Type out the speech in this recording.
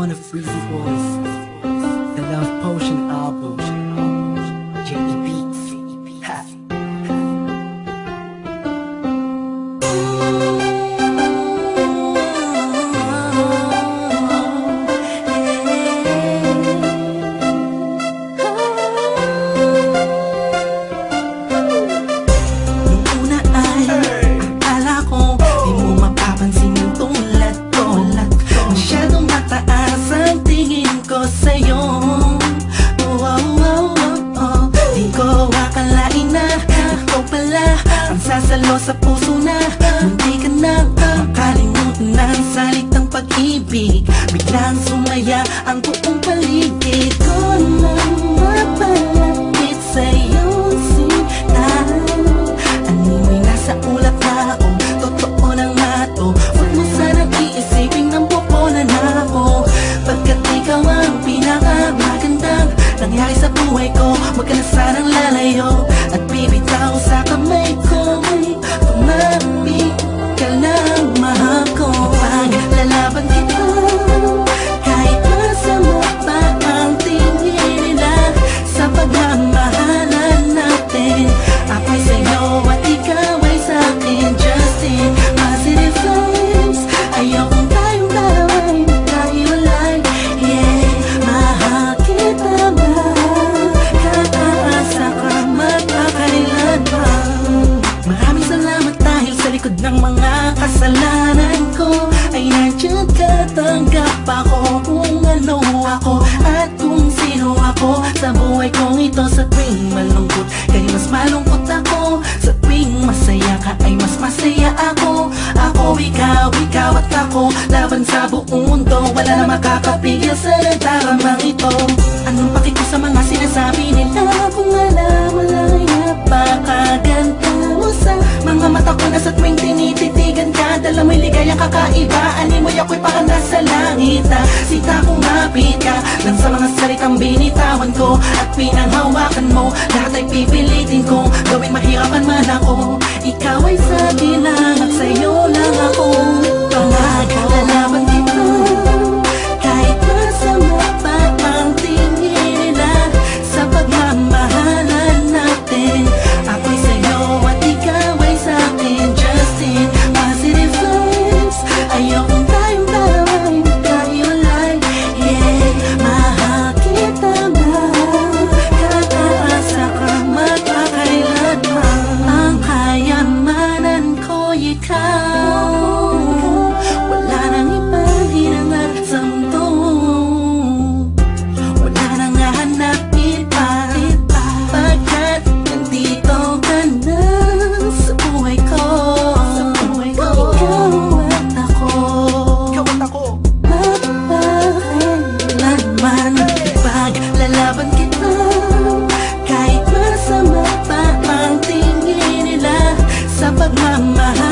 wanna free voice. The Love Potion album. Sasalo sa puso na Munti ka na makalimutan ng salitang pag-ibig Biglang sumaya ang buong paligid. Ko nang mapalapit sa'yo sinta Animoy nasa ulap na ako. Totoo na nga to Huwag mo sanang iisipin ng pupunan ako Pagkat ikaw ang pinakamagandang Nangyari sa buhay ko Huwag ka na sanang lalayo tanggap ako kung ano ako At kung sino ako. Sa buhay kong ito Sa tuwing malungkot kay mas malungkot ako. Sa tuwing masaya ka ay mas masaya ako. Ako, ikaw, ikaw at ako Laban sa buong mundo. Wala na makakapigil sa nagtaramang ito. Anong paki ko sa mga sinasabi nila? Kung alam mo lang Napakaganda mo Sita kumapit ka Lang sa mga salitang binitawan ko At pinanghawakan mo Lahat ay pipilitin kong Gawing mahirapan man ako Ikaw ay sa akin lang At sa'yo lang mama.